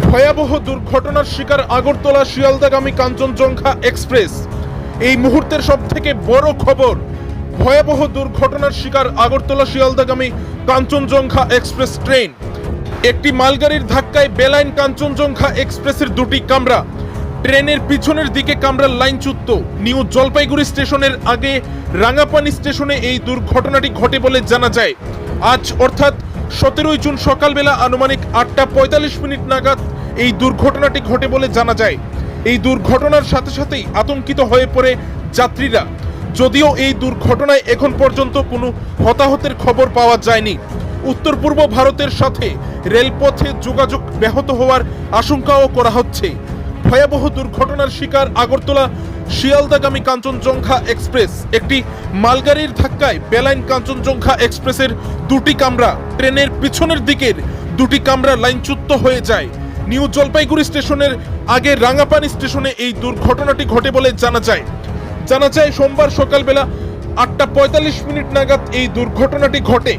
ভয়াবহ দুর্ঘটনার শিকার আগরতলা শিয়ালদাগামী কাঞ্চনজঙ্ঘা এক্সপ্রেস। এই মুহূর্তের সব থেকে বড় খবর, ভয়াবহ দুর্ঘটনার শিকার আগরতলা শিয়ালদাগামী কাঞ্চনজঙ্ঘা এক্সপ্রেস ট্রেন। একটি মালগাড়ির ধাক্কায় বেলাইন কাঞ্চনজঙ্ঘা এক্সপ্রেসের দুটি কামরা। ট্রেনের পিছনের দিকে কামরার লাইনচ্যুত নিউ জলপাইগুড়ি স্টেশনের আগে রাঙাপানি স্টেশনে এই দুর্ঘটনাটি ঘটে বলে জানা যায়। আজ অর্থাৎ সতেরোই জুন সকালবেলা আনুমানিক আটটা পঁয়তাল্লিশ মিনিট নাগাদ এই দুর্ঘটনাটি ঘটে বলে জানা যায়। এই দুর্ঘটনার সাথে সাথেই আতঙ্কিত হয়ে পড়ে যাত্রীরা। যদিও এই দুর্ঘটনায় এখন পর্যন্ত কোনো হতাহতের খবর পাওয়া যায়নি। উত্তর পূর্ব ভারতের সাথে রেলপথে যোগাযোগ ব্যাহত হওয়ার আশঙ্কাও করা হচ্ছে। ভয়াবহ দুর্ঘটনার শিকার আগরতলা শিয়ালদাগামী কাঞ্চনজঙ্ঘা এক্সপ্রেস, একটি মালগাড়ির ধাক্কায় বেলাইন কাঞ্চনজঙ্ঘা এক্সপ্রেসের দুটি কামরা। ট্রেনের পিছনের দিকের দুটি কামরা লাইনচ্যুত হয়ে যায়। নিউ জলপাইগুড়ি স্টেশনের আগে রাঙাপানি স্টেশনে এই দুর্ঘটনাটি ঘটে বলে জানা যায়। জানা যায়, সোমবার সকালবেলা আটটা পঁয়তাল্লিশ মিনিট নাগাদ এই দুর্ঘটনাটি ঘটে।